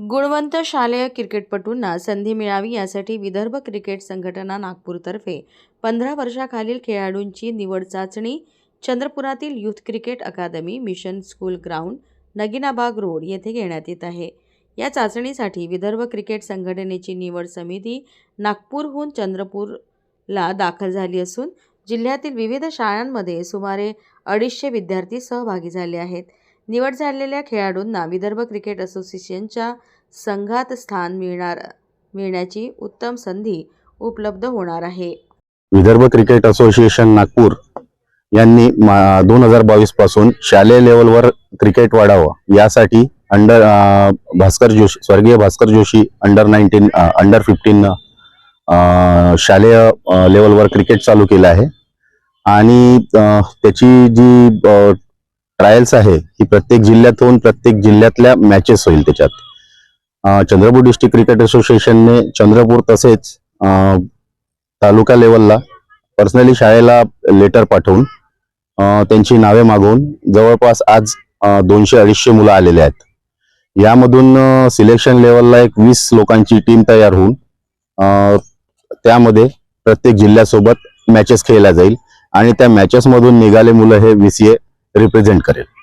गुणवंत शालेय क्रिकेटपटूंना संधी मिळावी यासाठी विदर्भ क्रिकेट संघटना नागपूरतर्फे पंधरा वर्षाखालील खेळाडूंची निवड चाचणी चंद्रपुरातील youth cricket academy mission school ground Naginabag road येथे घेण्यात येत आहे. या चाचणीसाठी विदर्भ क्रिकेट संघटनेची निवड समिती नागपूरहून चंद्रपूरला दाखल झाली असून जिल्ह्यातील विविध शाळांमध्ये सुमारे अडीचशे विद्यार्थी सहभागी झाले आहेत. निवड झालेल्या खेळाडूंना विदर्भ क्रिकेट असोसिएशनच्या संघात स्थान मिळणार मिळण्याची उत्तम संधी उपलब्ध होणार आहे. विदर्भ क्रिकेट असोसिएशन नागपूर यांनी दोन हजार बावीसपासून शालेय लेवलवर क्रिकेट वाढावं. यासाठी अंडर भास्कर जोशी स्वर्गीय Bhaskar Joshi under nineteen under fifteen शालेय लेवलवर क्रिकेट चालू केलं आहे. आणि त्याची जी ट्रायल्स आहे ही प्रत्येक जिल्ह्यातून प्रत्येक जिल्ह्यातल्या मॅचेस होईल त्याच्यात. चंद्रपूर डिस्ट्रिक्ट क्रिकेट असोसिएशनने चंद्रपूर तसेच तालुका लेवलला पर्सनली शाळेला लेटर पाठवून त्यांची नावे मागवून जवळपास आज दोनशे अडीचशे मुलं आलेले आहेत. यामधून सिलेक्शन लेवलला एक वीस लोकांची टीम तयार होऊन त्यामध्ये प्रत्येक जिल्ह्यासोबत मॅचेस खेळल्या जाईल. आणि त्या मॅचेसमधून निघाले मुलं हे वी सी ए रिप्रेझेंट करेल.